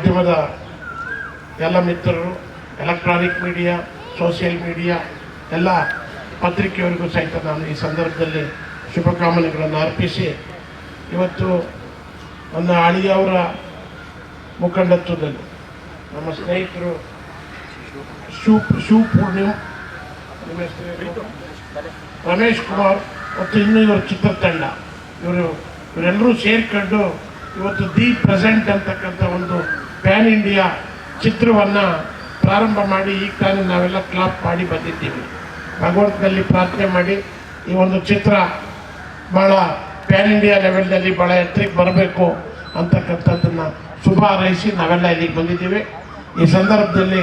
ಮಾಧ್ಯಮದ ಎಲ್ಲ ಮಿತ್ರರು ಎಲೆಕ್ಟ್ರಾನಿಕ್ ಮೀಡಿಯಾ ಸೋಷಿಯಲ್ ಮೀಡಿಯಾ ಎಲ್ಲ ಪತ್ರಿಕೆಯವರಿಗೂ ಸಹಿತ ನಾನು ಈ ಸಂದರ್ಭದಲ್ಲಿ ಶುಭಕಾಮನೆಗಳನ್ನು ಅರ್ಪಿಸಿ, ಇವತ್ತು ನನ್ನ ಅಳಿಯವರ ಮುಖಂಡತ್ವದಲ್ಲಿ ನಮ್ಮ ಸ್ನೇಹಿತರು ಶಿವ ಶಿವ ರಮೇಶ್ ಕುಮಾರ್ ಮತ್ತು ಇನ್ನೂ ಇವರ ಚಿತ್ರತಂಡ. ಇವರು, ಇವರೆಲ್ಲರೂ ಸೇರಿಕೊಂಡು ಇವತ್ತು ದಿ ಪ್ರೆಸೆಂಟ್ ಅಂತಕ್ಕಂಥ ಒಂದು ಪ್ಯಾನ್ ಇಂಡಿಯಾ ಚಿತ್ರವನ್ನು ಪ್ರಾರಂಭ ಮಾಡಿ, ಈಗ ತಾನೇ ನಾವೆಲ್ಲ ಕ್ಲಾಪ್ ಮಾಡಿ ಬಂದಿದ್ದೀವಿ. ಭಗವಂತನಲ್ಲಿ ಪ್ರಾರ್ಥನೆ ಮಾಡಿ, ಈ ಒಂದು ಚಿತ್ರ ಭಾಳ ಪ್ಯಾನ್ ಇಂಡಿಯಾ ಲೆವೆಲ್ನಲ್ಲಿ ಭಾಳ ಎತ್ತರಕ್ಕೆ ಬರಬೇಕು ಅಂತಕ್ಕಂಥದ್ದನ್ನು ಶುಭ ಹಾರೈಸಿ ನಾವೆಲ್ಲ ಇಲ್ಲಿಗೆ ಬಂದಿದ್ದೀವಿ. ಈ ಸಂದರ್ಭದಲ್ಲಿ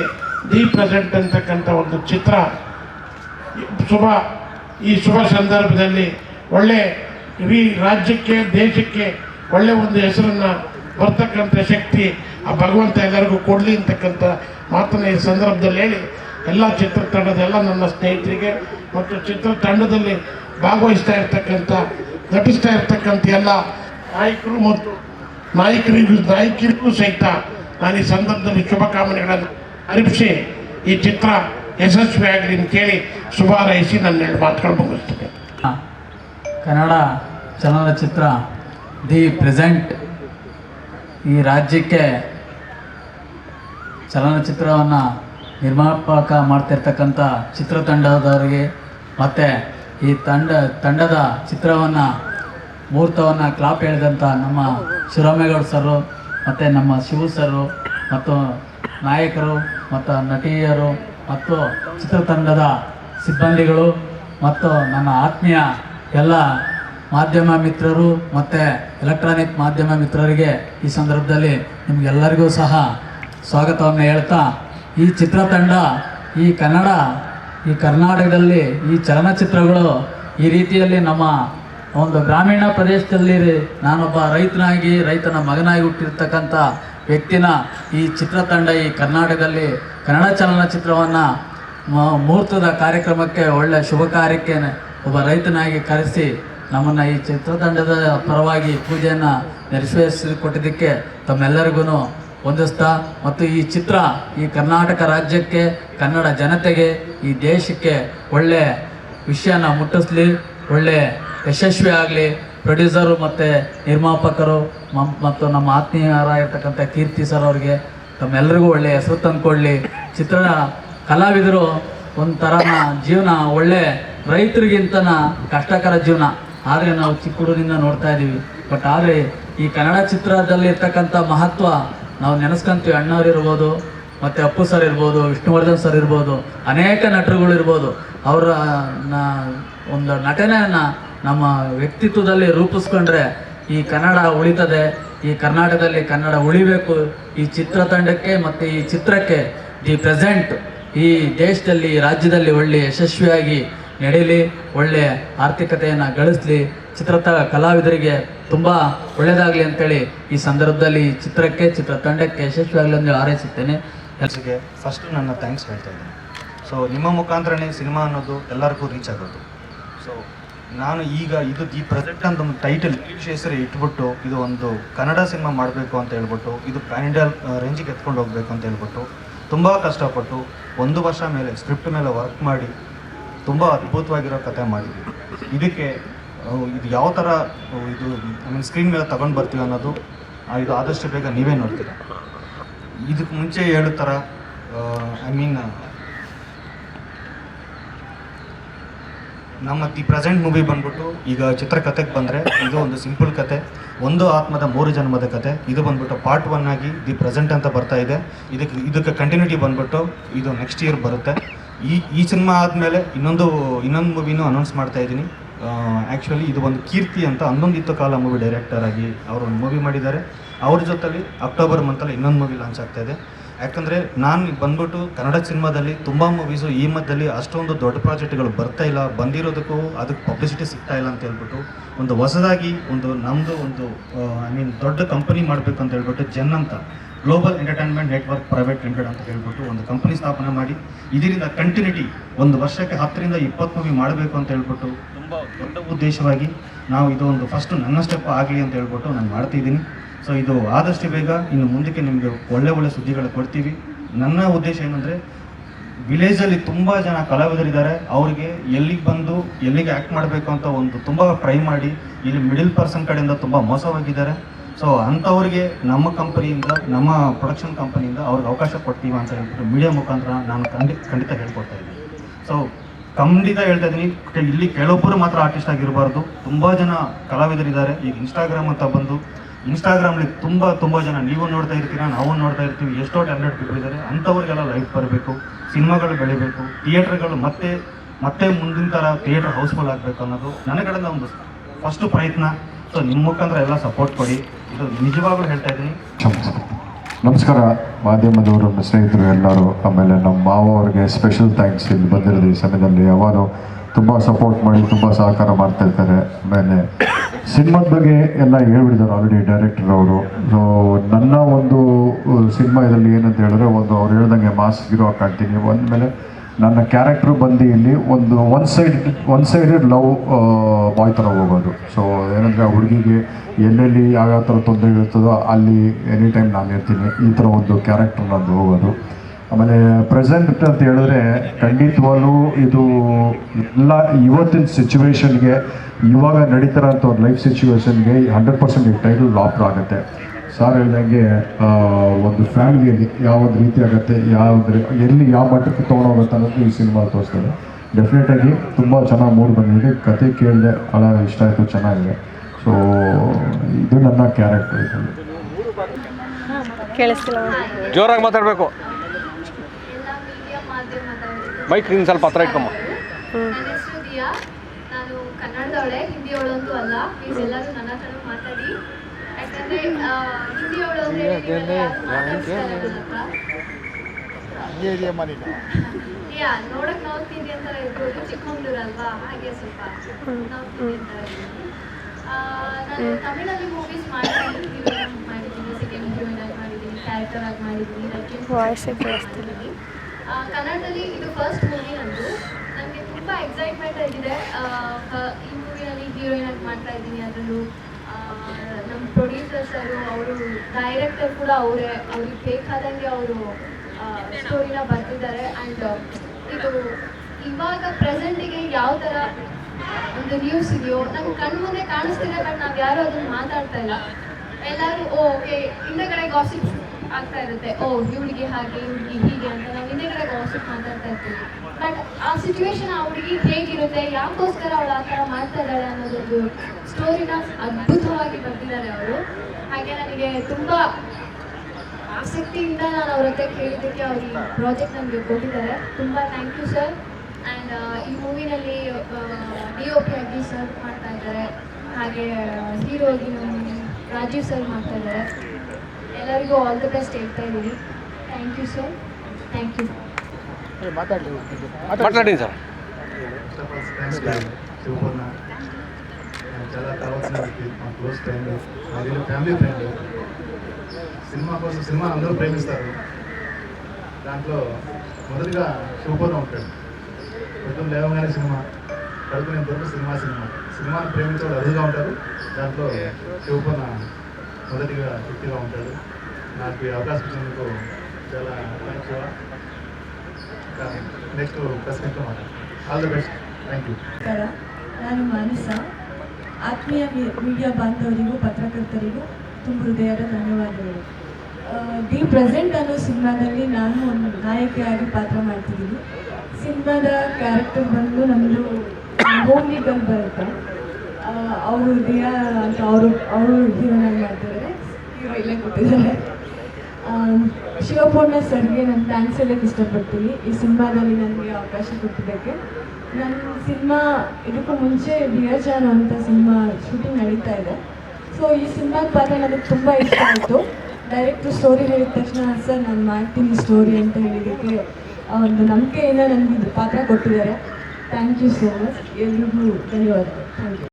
ದಿ ಪ್ರೆಸೆಂಟ್ ಅಂತಕ್ಕಂಥ ಒಂದು ಚಿತ್ರ ಶುಭ, ಈ ಶುಭ ಸಂದರ್ಭದಲ್ಲಿ ಒಳ್ಳೆ ಇಡೀ ರಾಜ್ಯಕ್ಕೆ, ದೇಶಕ್ಕೆ ಒಳ್ಳೆ ಒಂದು ಹೆಸರನ್ನು ಬರ್ತಕ್ಕಂಥ ಶಕ್ತಿ ಆ ಭಗವಂತ ಎಲ್ಲರಿಗೂ ಕೊಡಲಿ ಅಂತಕ್ಕಂಥ ಮಾತನ್ನ ಈ ಸಂದರ್ಭದಲ್ಲಿ ಹೇಳಿ, ಎಲ್ಲ ಚಿತ್ರತಂಡದ ಎಲ್ಲ ನನ್ನ ಸ್ನೇಹಿತರಿಗೆ ಮತ್ತು ಚಿತ್ರತಂಡದಲ್ಲಿ ಭಾಗವಹಿಸ್ತಾ ಇರ್ತಕ್ಕಂಥ, ನಟಿಸ್ತಾ ಇರ್ತಕ್ಕಂಥ ಎಲ್ಲ ನಾಯಕರು ಮತ್ತು ನಾಯಕರಿಗೂ ನಾಯಕರಿಗೂ ಸಹಿತ ನಾನು ಈ ಸಂದರ್ಭದಲ್ಲಿ ಶುಭಕಾಮನೆಗಳನ್ನು ಅರ್ಪಿಸಿ ಈ ಚಿತ್ರ ಯಶಸ್ವಿಯಾಗಲಿ ಅಂತ ಕೇಳಿ ಶುಭ ಹಾರೈಸಿ ನನ್ನ ಎರಡು ಮಾತುಗಳು ಮುಗಿಸ್ತೇನೆ. ಕನ್ನಡ ಚಲನಚಿತ್ರ ದಿ ಪ್ರೆಸೆಂಟ್ ಈ ರಾಜ್ಯಕ್ಕೆ ಚಲನಚಿತ್ರವನ್ನು ನಿರ್ಮಾಪಕ ಮಾಡ್ತಿರ್ತಕ್ಕಂಥ ಚಿತ್ರತಂಡದವರಿಗೆ ಮತ್ತು ಈ ತಂಡ, ತಂಡದ ಚಿತ್ರವನ್ನು, ಮುಹೂರ್ತವನ್ನು ಕ್ಲಾಪ್ ಹೇಳಿದಂಥ ನಮ್ಮ ಶಿವರಾಮೇಗೌಡ ಸರು ಮತ್ತು ನಮ್ಮ ಶಿವು ಸರು ಮತ್ತು ನಾಯಕರು, ಮತ್ತು ನಟಿಯರು, ಮತ್ತು ಚಿತ್ರತಂಡದ ಸಿಬ್ಬಂದಿಗಳು, ಮತ್ತು ನನ್ನ ಆತ್ಮೀಯ ಎಲ್ಲ ಮಾಧ್ಯಮ ಮಿತ್ರರು, ಮತ್ತು ಎಲೆಕ್ಟ್ರಾನಿಕ್ ಮಾಧ್ಯಮ ಮಿತ್ರರಿಗೆ ಈ ಸಂದರ್ಭದಲ್ಲಿ ನಿಮಗೆಲ್ಲರಿಗೂ ಸಹ ಸ್ವಾಗತವನ್ನು ಹೇಳ್ತಾ, ಈ ಚಿತ್ರತಂಡ, ಈ ಕನ್ನಡ, ಈ ಕರ್ನಾಟಕದಲ್ಲಿ ಈ ಚಲನಚಿತ್ರಗಳು ಈ ರೀತಿಯಲ್ಲಿ ನಮ್ಮ ಒಂದು ಗ್ರಾಮೀಣ ಪ್ರದೇಶದಲ್ಲಿ ನಾನೊಬ್ಬ ರೈತನಾಗಿ, ರೈತನ ಮಗನಾಗಿ ಹುಟ್ಟಿರ್ತಕ್ಕಂಥ ವ್ಯಕ್ತಿನ ಈ ಚಿತ್ರತಂಡ ಈ ಕರ್ನಾಟಕದಲ್ಲಿ ಕನ್ನಡ ಚಲನಚಿತ್ರವನ್ನು ಮುಹೂರ್ತದ ಕಾರ್ಯಕ್ರಮಕ್ಕೆ ಒಳ್ಳೆಯ ಶುಭ ಕಾರ್ಯಕ್ಕೆ ಒಬ್ಬ ರೈತನಾಗಿ ಕರೆಸಿ ನಮ್ಮನ್ನು ಈ ಚಿತ್ರತಂಡದ ಪರವಾಗಿ ಪೂಜೆಯನ್ನು ನೆರವೇರಿಸಿಕೊಟ್ಟಿದ್ದಕ್ಕೆ ತಮ್ಮೆಲ್ಲರಿಗೂ ಹೊಂದಿಸ್ತಾ ಮತ್ತು ಈ ಚಿತ್ರ ಈ ಕರ್ನಾಟಕ ರಾಜ್ಯಕ್ಕೆ, ಕನ್ನಡ ಜನತೆಗೆ, ಈ ದೇಶಕ್ಕೆ ಒಳ್ಳೆ ವಿಷಯನ ಮುಟ್ಟಿಸ್ಲಿ, ಒಳ್ಳೆ ಯಶಸ್ವಿ ಆಗಲಿ. ಪ್ರೊಡ್ಯೂಸರು ಮತ್ತು ನಿರ್ಮಾಪಕರು ಮತ್ತು ನಮ್ಮ ಆತ್ಮೀಯರಾಗಿರ್ತಕ್ಕಂಥ ಕೀರ್ತಿ ಸರ್ ಅವರಿಗೆ ತಮ್ಮೆಲ್ಲರಿಗೂ ಒಳ್ಳೆಯ ಹೆಸರು ತಂದುಕೊಡ್ಲಿ. ಚಿತ್ರ ಕಲಾವಿದರು ಒಂಥರನ ಜೀವನ, ಒಳ್ಳೆ ರೈತರಿಗಿಂತನ ಕಷ್ಟಕರ ಜೀವನ. ಆದರೆ ನಾವು ಚಿಕ್ಕ ಹುಡುಗರಿಂದ ನೋಡ್ತಾ ಇದ್ದೀವಿ ಬಟ್ ಆದರೆ ಈ ಕನ್ನಡ ಚಿತ್ರದಲ್ಲಿ ಇರ್ತಕ್ಕಂಥ ಮಹತ್ವ ನಾವು ನೆನೆಸ್ಕೊಂತೀವಿ, ಅಣ್ಣವ್ರು ಇರ್ಬೋದು, ಮತ್ತು ಅಪ್ಪು ಸರ್ ಇರ್ಬೋದು, ವಿಷ್ಣುವರ್ಧನ್ ಸರ್ ಇರ್ಬೋದು, ಅನೇಕ ನಟರುಗಳು ಇರ್ಬೋದು. ಅವರ ಒಂದು ನಟನೆಯನ್ನು ನಮ್ಮ ವ್ಯಕ್ತಿತ್ವದಲ್ಲಿ ರೂಪಿಸ್ಕೊಂಡ್ರೆ ಈ ಕನ್ನಡ ಉಳಿತದೆ, ಈ ಕರ್ನಾಟಕದಲ್ಲಿ ಕನ್ನಡ ಉಳಿಬೇಕು. ಈ ಚಿತ್ರತಂಡಕ್ಕೆ ಮತ್ತು ಈ ಚಿತ್ರಕ್ಕೆ ದಿ ಪ್ರೆಸೆಂಟ್ ಈ ದೇಶದಲ್ಲಿ ರಾಜ್ಯದಲ್ಲಿ ಒಳ್ಳೆ ಯಶಸ್ವಿಯಾಗಿ ನಡೀಲಿ ಒಳ್ಳೆ ಆರ್ಥಿಕತೆಯನ್ನು ಗಳಿಸ್ಲಿ, ಚಿತ್ರತ ಕಲಾವಿದರಿಗೆ ತುಂಬ ಒಳ್ಳೆಯದಾಗಲಿ ಅಂತೇಳಿ ಈ ಸಂದರ್ಭದಲ್ಲಿ ಈ ಚಿತ್ರಕ್ಕೆ ಚಿತ್ರತಂಡಕ್ಕೆ ಯಶಸ್ವಿಯಾಗಲಿ ಅಂತ ಹಾರೈಸುತ್ತೇನೆ. ಎಲ್ಲರಿಗೆ ಫಸ್ಟ್ ನನ್ನ ಥ್ಯಾಂಕ್ಸ್ ಹೇಳ್ತಾ ಇದ್ದೀನಿ. ಸೊ ನಿಮ್ಮ ಮುಖಾಂತರನೇ ಸಿನಿಮಾ ಅನ್ನೋದು ಎಲ್ಲರಿಗೂ ರೀಚ್ ಆಗೋದು. ಸೊ ನಾನು ಈಗ ಇದು ದಿ ಪ್ರೆಸೆಂಟ್ ಅಂತ ಒಂದು ಟೈಟಲ್ ಇಂಗ್ಲೀಷ್ ಹೆಸರು ಇಟ್ಬಿಟ್ಟು ಇದು ಒಂದು ಕನ್ನಡ ಸಿನಿಮಾ ಮಾಡಬೇಕು ಅಂತ ಹೇಳ್ಬಿಟ್ಟು, ಇದು ಪ್ಯಾನ್ ಇಂಡಿಯಾ ರೇಂಜಿಗೆ ಎತ್ಕೊಂಡು ಹೋಗಬೇಕು ಅಂತ ಹೇಳ್ಬಿಟ್ಟು ತುಂಬ ಕಷ್ಟಪಟ್ಟು ಒಂದು ವರ್ಷ ಮೇಲೆ ಸ್ಕ್ರಿಪ್ಟ್ ಮೇಲೆ ವರ್ಕ್ ಮಾಡಿ ತುಂಬ ಅದ್ಭುತವಾಗಿರೋ ಕತೆ ಮಾಡಿದ್ವಿ. ಇದಕ್ಕೆ ಇದು ಯಾವ ಥರ ಇದು ಐ ಮೀನ್ ಸ್ಕ್ರೀನ್ ಮೇಲೆ ತಗೊಂಡು ಬರ್ತೀವಿ ಅನ್ನೋದು ಇದು ಆದಷ್ಟು ಬೇಗ ನೀವೇ ನೋಡ್ತೀರ? ಇದಕ್ಕೆ ಮುಂಚೆ ಹೇಳೋ ಥರ ಐ ಮೀನ್ ನಮ್ಮ ದಿ ಪ್ರೆಸೆಂಟ್ ಮೂವಿ ಬಂದ್ಬಿಟ್ಟು ಈಗ ಚಿತ್ರಕಥೆಗೆ ಬಂದರೆ ಇದು ಒಂದು ಸಿಂಪಲ್ ಕತೆ, ಒಂದು ಆತ್ಮದ ಮೂರು ಜನ್ಮದ ಕತೆ, ಇದು ಬಂದ್ಬಿಟ್ಟು ಪಾರ್ಟ್ ಒನ್ ಆಗಿ ದಿ ಪ್ರೆಸೆಂಟ್ ಅಂತ ಬರ್ತಾ ಇದೆ. ಇದಕ್ಕೆ ಇದಕ್ಕೆ ಕಂಟಿನ್ಯೂಟಿ ಬಂದ್ಬಿಟ್ಟು ಇದು ನೆಕ್ಸ್ಟ್ ಇಯರ್ ಬರುತ್ತೆ. ಈ ಈ ಸಿನಿಮಾ ಆದಮೇಲೆ ಇನ್ನೊಂದು ಇನ್ನೊಂದು ಮೂವಿನೂ ಅನೌನ್ಸ್ ಮಾಡ್ತಾ ಇದ್ದೀನಿ. ಆ್ಯಕ್ಚುಲಿ ಇದು ಒಂದು ಕೀರ್ತಿ ಅಂತ ಹನ್ನೊಂದಿತ್ತು ಕಾಲ ಮೂವಿ ಡೈರೆಕ್ಟರ್ ಆಗಿ ಅವರು ಒಂದು ಮೂವಿ ಮಾಡಿದ್ದಾರೆ. ಅವ್ರ ಜೊತೆಲಿ ಅಕ್ಟೋಬರ್ ಮಂತಲ್ಲಿ ಇನ್ನೊಂದು ಮೂವಿ ಲಾಂಚ್ ಆಗ್ತಾ ಇದೆ. ಯಾಕಂದರೆ ನಾನು ಬಂದ್ಬಿಟ್ಟು ಕನ್ನಡ ಸಿನಿಮಾದಲ್ಲಿ ತುಂಬ ಮೂವೀಸು ಈ ಮಧ್ಯದಲ್ಲಿ ಅಷ್ಟೊಂದು ದೊಡ್ಡ ಪ್ರಾಜೆಕ್ಟ್ಗಳು ಬರ್ತಾ ಇಲ್ಲ. ಬಂದಿರೋದಕ್ಕೂ ಅದಕ್ಕೆ ಪಬ್ಲಿಸಿಟಿ ಸಿಗ್ತಾ ಇಲ್ಲ ಅಂತ ಹೇಳ್ಬಿಟ್ಟು ಒಂದು ಹೊಸದಾಗಿ ಒಂದು ನಮ್ಮದು ಒಂದು ಐ ಮೀನ್ ದೊಡ್ಡ ಕಂಪನಿ ಮಾಡಬೇಕು ಅಂತ ಹೇಳ್ಬಿಟ್ಟು ಜನ್ ಅಂತ global entertainment network private limited ಅಂತ ಹೇಳ್ಬಿಟ್ಟು ಒಂದು ಕಂಪನಿ ಸ್ಥಾಪನೆ ಮಾಡಿ ಇದರಿಂದ ಕಂಟಿನ್ಯೂಟಿ ಒಂದು ವರ್ಷಕ್ಕೆ ಹತ್ತರಿಂದ ಇಪ್ಪತ್ತು ಮೂವಿ ಮಾಡಬೇಕು ಅಂತ ಹೇಳ್ಬಿಟ್ಟು ತುಂಬ ದೊಡ್ಡ ಉದ್ದೇಶವಾಗಿ ನಾವು ಇದು ಒಂದು ಫಸ್ಟ್ ನನ್ನ ಸ್ಟೆಪ್ ಆಗಲಿ ಅಂತ ಹೇಳ್ಬಿಟ್ಟು ನಾನು ಮಾಡ್ತಿದ್ದೀನಿ ಸೊ ಇದು ಆದಷ್ಟು ಬೇಗ ಇನ್ನು ಮುಂದಕ್ಕೆ ನಿಮಗೆ ಒಳ್ಳೆ ಒಳ್ಳೆ ಸುದ್ದಿಗಳು ಕೊಡ್ತೀವಿ. ನನ್ನ ಉದ್ದೇಶ ಏನಂದರೆ ವಿಲೇಜಲ್ಲಿ ತುಂಬ ಜನ ಕಲಾವಿದರಿದ್ದಾರೆ. ಅವರಿಗೆ ಎಲ್ಲಿಗೆ ಬಂದು, ಎಲ್ಲಿಗೆ ಆ್ಯಕ್ಟ್ ಮಾಡಬೇಕು ಅಂತ ಒಂದು ತುಂಬ ಟ್ರೈ ಮಾಡಿ, ಇಲ್ಲಿ ಮಿಡಿಲ್ ಪರ್ಸನ್ ಕಡೆಯಿಂದ ತುಂಬ ಮೋಸವಾಗಿದ್ದಾರೆ. ಸೊ ಅಂಥವ್ರಿಗೆ ನಮ್ಮ ಕಂಪನಿಯಿಂದ ನಮ್ಮ ಪ್ರೊಡಕ್ಷನ್ ಕಂಪನಿಯಿಂದ ಅವ್ರಿಗೆ ಅವಕಾಶ ಕೊಡ್ತೀವಿ ಅಂತ ಹೇಳ್ಬಿಟ್ಟು ಮೀಡಿಯಾ ಮುಖಾಂತರ ನಾನು ಖಂಡಿತ ಖಂಡಿತ ಹೇಳ್ಕೊಡ್ತಾ ಇದ್ದೀನಿ. ಸೊ ಖಂಡಿತ ಹೇಳ್ತಾ ಇದ್ದೀನಿ. ಇಲ್ಲಿ ಕೆಲವೊಬ್ಬರು ಮಾತ್ರ ಆರ್ಟಿಸ್ಟ್ ಆಗಿರಬಾರ್ದು. ತುಂಬ ಜನ ಕಲಾವಿದರಿದ್ದಾರೆ. ಈಗ ಇನ್ಸ್ಟಾಗ್ರಾಮ್ ಅಂತ ಬಂದು ಇನ್ಸ್ಟಾಗ್ರಾಮ್ಲಿ ತುಂಬ ತುಂಬ ಜನ ನೀವು ನೋಡ್ತಾ ಇರ್ತೀರಾ ನಾವು ನೋಡ್ತಾ ಇರ್ತೀವಿ, ಎಷ್ಟೋ ಟ್ಯಾಲೆಂಟ್ ಪೀಪಲ್ ಇದ್ದಾರೆ, ಅಂಥವ್ರಿಗೆಲ್ಲ ಲೈಫ್ ಬರಬೇಕು, ಸಿನಿಮಾಗಳು ಬೆಳಿಬೇಕು ಥಿಯೇಟ್ರ್ಗಳು ಮತ್ತೆ ಮತ್ತೆ ಮುಂದಿನ ಥರ ಥಿಯೇಟ್ರ್ ಹೌಸ್ಫುಲ್ ಆಗಬೇಕು ಅನ್ನೋದು ನನ್ನ ಕಡೆಯಿಂದ ಒಂದು ಫಸ್ಟ್ ಪ್ರಯತ್ನ. ಸೊ ನಿಮ್ಮ ಮುಖಾಂತರ ಎಲ್ಲ ಸಪೋರ್ಟ್ ಕೊಡಿ. ಇದು ನಿಜವಾಗ್ಲೂ ಹೇಳ್ತಾ ಇದ್ದೀನಿ. ನಮಸ್ಕಾರ. ಮಾಧ್ಯಮದವರು ನಮ್ಮ ಸ್ನೇಹಿತರು ಎಲ್ಲರೂ, ಆಮೇಲೆ ನಮ್ಮ ಮಾವ ಅವ್ರಿಗೆ ಸ್ಪೆಷಲ್ ಥ್ಯಾಂಕ್ಸ್ ಇಲ್ಲಿ ಬಂದಿರೋದು ಈ ಸಮಯದಲ್ಲಿ. ಅವರು ತುಂಬ ಸಪೋರ್ಟ್ ಮಾಡಿ, ತುಂಬ ಸಹಕಾರ ಮಾಡ್ತಾ ಇರ್ತಾರೆ. ಆಮೇಲೆ ಸಿನಿಮಾದ ಬಗ್ಗೆ ಎಲ್ಲ ಹೇಳ್ಬಿಟ್ಟಿದ್ದಾರೆ ಆಲ್ರೆಡಿ ಡೈರೆಕ್ಟರ್ ಅವರು. ಸೊ ನನ್ನ ಒಂದು ಸಿನಿಮಾ ಇದರಲ್ಲಿ ಏನಂತ ಹೇಳಿದ್ರೆ ಒಂದು ಅವ್ರು ಹೇಳ್ದಂಗೆ ಮಾಸ್ ಹೀರೋ ಕಾಣ್ತೀನಿ ಒಂದ್ಮೇಲೆ ನನ್ನ ಕ್ಯಾರೆಕ್ಟ್ರು ಬಂದು ಇಲ್ಲಿ ಒಂದು one side one sided love boy ಥರ ಹೋಗೋದು. ಸೊ ಏನಂದರೆ ಆ ಹುಡುಗಿಗೆ ಎಲ್ಲೆಲ್ಲಿ ಯಾವ್ಯಾವ ಥರ ತೊಂದರೆ ಇರ್ತದೋ ಅಲ್ಲಿ ಎನಿ ಟೈಮ್ ನಾನು ಇರ್ತೀನಿ, ಈ ಥರ ಒಂದು ಕ್ಯಾರೆಕ್ಟರ್ ನಂದು ಹೋಗೋದು. ಆಮೇಲೆ ಪ್ರೆಸೆಂಟ್ ಅಂತ ಹೇಳಿದ್ರೆ ಖಂಡಿತವಾಗ್ಲೂ ಇದು ಎಲ್ಲ ಇವತ್ತಿನ ಸಿಚುವೇಶನ್ಗೆ ಇವಾಗ ನಡೀತಾರಂಥ ಒಂದು ಲೈಫ್ ಸಿಚುವೇಶನ್ಗೆ ಹಂಡ್ರೆಡ್ ಪರ್ಸೆಂಟ್ ಈ ಟೈಟಲ್ ಲಾಪ್ರ ಆಗುತ್ತೆ. ಸಾರ್ ಹೇಳ್ದಂಗೆ ಒಂದು ಫ್ಯಾಮಿಲಿಯಲ್ಲಿ ಯಾವ ಒಂದು ರೀತಿ ಆಗುತ್ತೆ ಯಾವ್ದು ಎಲ್ಲಿ ಯಾವ ಮಟ್ಟಕ್ಕೆ ತೊಗೊಂಡೋಗುತ್ತೆ ಅನ್ನೋದು ಈ ಸಿನಿಮಾ ತೋರಿಸ್ತದೆ. ಡೆಫಿನೆಟಾಗಿ ತುಂಬ ಚೆನ್ನಾಗಿ ಮೂಡ್ ಬಂದಿದೆ. ಕತೆ ಕೇಳಿದೆ ಭಾಳ ಇಷ್ಟ ಆಯಿತು ಚೆನ್ನಾಗಿದೆ. ಸೊ ಇದು ನನ್ನ ಕ್ಯಾರೆಕ್ಟರ್ ಇದರಲ್ಲಿ ಕೇಳಿಸ್ತಿಲ್ಲ. ಜೋರಾಗಿ ಮಾತಾಡಬೇಕು. ಮೈಕ್ ಸ್ವಲ್ಪ ಹತ್ರ ದಿಯಾ. ನಾನು ಕನ್ನಡದವಳೆ ಹಿಂದಿಯವಳಂತೂ ಅಲ್ಲ. ಪ್ಲೀಸ್ ಎಲ್ಲರೂ ನನ್ನ ಹತ್ರ ಮಾತಾಡಿ. ಯಾಕಂದ್ರೆ ಹಿಂದಿಯವಳು. ಯಾ ನೋಡಕ್ ನೋಡ್ತೀನಿ ಇರ್ಬೋದು ಚಿಕ್ಕಮಂಗ್ಳೂರು ಅಲ್ವಾ? ಹಾಗೆ ಸ್ವಲ್ಪ ನೋಡ್ತೀನಿ ಅಂತ ನಾನು ತಮಿಳಲ್ಲಿ ಮೂವೀಸ್ ಮಾಡಿದ್ದೀನಿ ಮಾಡಿದ್ದೀನಿ. ಸೆಕೆಂಡ್ ಹೀರೋಯಿನ್ ಆಗಿ ಮಾಡಿದ್ದೀನಿ. ಕ್ಯಾರೆಕ್ಟರ್ ಆಗಿ ಮಾಡಿದ್ದೀನಿ. ಮಾಡಿದ್ದೀನಿ. ಆ, ಕನ್ನಡದಲ್ಲಿ ಇದು ಫಸ್ಟ್ ಮೂವಿ ನಂದು. ನನಗೆ ತುಂಬ ಎಕ್ಸೈಟ್ಮೆಂಟ್ ಆಗಿದೆ. ಈ ಮೂವಿನಲ್ಲಿ ಹೀರೋಯಿನ್ ಆಗಿ ಮಾಡ್ತಾ ಇದ್ದೀನಿ ಅದರಲ್ಲೂ ನಮ್ಮ ಪ್ರೊಡ್ಯೂಸರ್ಸ್ ಅವರು ಅವರು ಡೈರೆಕ್ಟರ್ ಕೂಡ ಅವರೇ. ಅವ್ರಿಗೆ ಬೇಕಾದಂಗೆ ಅವರು ಸ್ಟೋರಿನ ಬರ್ತಿದ್ದಾರೆ ಆ್ಯಂಡ್ ಇದು ಇವಾಗ ಪ್ರೆಸೆಂಟಿಗೆ ಯಾವ ಥರ ಒಂದು ನ್ಯೂಸ್ ಇದೆಯೋ ನಮ್ಮ ಕಣ್ಮುಂದೆ ಕಾಣಿಸ್ತಿದೆ ಬಟ್ ನಾವು ಯಾರು ಅದನ್ನು ಮಾತಾಡ್ತಾ ಇಲ್ಲ. ಎಲ್ಲರೂ ಓಕೆ ಹಿಂದೆಗಡೆ ಗಾಸಿಪ್ ಆಗ್ತಾ ಇರುತ್ತೆ. ಓ, ಇವಳಿಗೆ ಹಾಗೆ ಹುಡುಗಿ ಹೀಗೆ ಅಂತ ನಾವು ಹಿಂದೆಗಡೆ ಗಾಸಿಪ್ ಮಾತಾಡ್ತಾ ಇರ್ತೀವಿ. ಬಟ್ ಆ ಸಿಚುವೇಶನ್ ಆ ಹುಡುಗಿ ಹೇಗಿರುತ್ತೆ? ಯಾಕೋಸ್ಕರ ಅವಳು ಆ ಥರ ಮಾಡ್ತಾ ಇದ್ದಾಳೆ ಅನ್ನೋದೊಂದು ಸ್ಟೋರಿನ ಅದ್ಭುತವಾಗಿ ಬರ್ತಿದ್ದಾರೆ ಅವರು. ಹಾಗೆ ನನಗೆ ತುಂಬ ಆಸಕ್ತಿಯಿಂದ ನಾನು ಅವ್ರ ಹತ್ರ ಕೇಳಿದ್ದಕ್ಕೆ ಅವ್ರು ಈ ಪ್ರಾಜೆಕ್ಟ್ ನನಗೆ ಕೊಟ್ಟಿದ್ದಾರೆ. ತುಂಬ ಥ್ಯಾಂಕ್ ಯು ಸರ್ ಆ್ಯಂಡ್ ಈ ಮೂವಿನಲ್ಲಿ ಡಿ ಓ ಪಿ ಆಗಿ ಸರ್ ಮಾಡ್ತಾ ಇದ್ದಾರೆ. ಹಾಗೆ ಹೀರೋ ಆಗಿ ರಾಜೀವ್ ಸರ್ ಮಾಡ್ತಾ ಇದ್ದಾರೆ. ಎಲ್ಲರಿಗೂ ಆಲ್ ದಿ ಬೆಸ್ಟ್ ಹೇಳ್ತಾ ಇದ್ದೀನಿ thank you sir thank you ಮಾತಾಡಿ ಸರ್ ಶಿವಪೂರ್ಣ చాలా కావాల్సిన వ్యక్తి మా క్లోజ్ ఫ్రెండ్ అది ఫ్యామిలీ ఫ్రెండ్ సినిమా కోసం సినిమా అందరూ ప్రేమిస్తారు దాంట్లో మొదటిగా శివపూర్ణ ఉంటాడు పొద్దున్న లేవగానే సినిమా పడుకునేంత వరకు సినిమా సినిమా సినిమాను ప్రేమించే వాళ్ళు అరుదుగా ఉంటారు దాంట్లో శివపూర్ణ మొదటిగా వ్యక్తిగా ఉంటాడు నాకు ఈ అవకాశం ఇచ్చినందుకు చాలా థ్యాంక్స్ నెక్స్ట్ ప్రెస్ మీట్లో మాట్లాడు all the best thank you ನಮಸ್ಕಾರ ನಾನು ಮಾನಸ ಆತ್ಮೀಯ ಮಿ- ಮೀಡಿಯಾ ಬಾಂಧವರಿಗೂ ಪತ್ರಕರ್ತರಿಗೂ ತುಂಬ ಹೃದಯದ ಧನ್ಯವಾದಗಳು ಆ, ದಿ ಪ್ರೆಸೆಂಟ್ ಅನ್ನೋ ಸಿನಿಮಾದಲ್ಲಿ ನಾನು ಒಂದು ನಾಯಕಿಯಾಗಿ ಪಾತ್ರ ಮಾಡ್ತಿದ್ದೀನಿ ಸಿನಿಮಾದ ಕ್ಯಾರೆಕ್ಟರ್ ಬಂದು ನಮ್ಮದು ಹೋಮ್ಲಿ ಗರ್ಲ್ ಬರುತ್ತೆ ಅವರು ದಿಯಾ ಅಂತ ಅವರು ಅವರು ಹೀರೋನಾಗಿ ಮಾಡ್ತಿದ್ದಾರೆ ಹೀರೋ ಇಲ್ಲೇ ಕೂತಿದ್ದಾರೆ ಆಮ್, ಶಿವಪೂರ್ಣ ಸರ್ಗೆ ನಾನು ಥ್ಯಾಂಕ್ಸ್ ಹೇಳಕ್ಕೆ ಇಷ್ಟಪಡ್ತೀನಿ. ಈ ಸಿನಿಮಾದಲ್ಲಿ ನನಗೆ ಅವಕಾಶ ಕೊಟ್ಟಿದ್ದಕ್ಕೆ. ನನ್ನ ಸಿನಿಮಾ ಇದಕ್ಕೂ ಮುಂಚೆ ಡಿಯರ್ ಜಾನು ಅಂತ ಸಿನಿಮಾ ಶೂಟಿಂಗ್ ನಡೀತಾ ಇದೆ. ಸೊ ಈ ಸಿನಿಮಾಗೆ ಪಾತ್ರ ನನಗೆ ತುಂಬ ಇಷ್ಟ ಆಯಿತು. ಡೈರೆಕ್ಟ್ರು ಸ್ಟೋರಿ ಹೇಳಿದ ತಕ್ಷಣ, ಸರ್, ನಾನು ಮಾಡ್ತೀನಿ ಸ್ಟೋರಿ ಅಂತ ಹೇಳಿದ್ದಕ್ಕೆ ಒಂದು ನಂಬಿಕೆಯಿಂದ ನನಗೆ ಪಾತ್ರ ಕೊಟ್ಟಿದ್ದಾರೆ. ಥ್ಯಾಂಕ್ ಯು ಸೋ ಮಚ್ ಎಲ್ರಿಗೂ ಧನ್ಯವಾದ ಥ್ಯಾಂಕ್ ಯು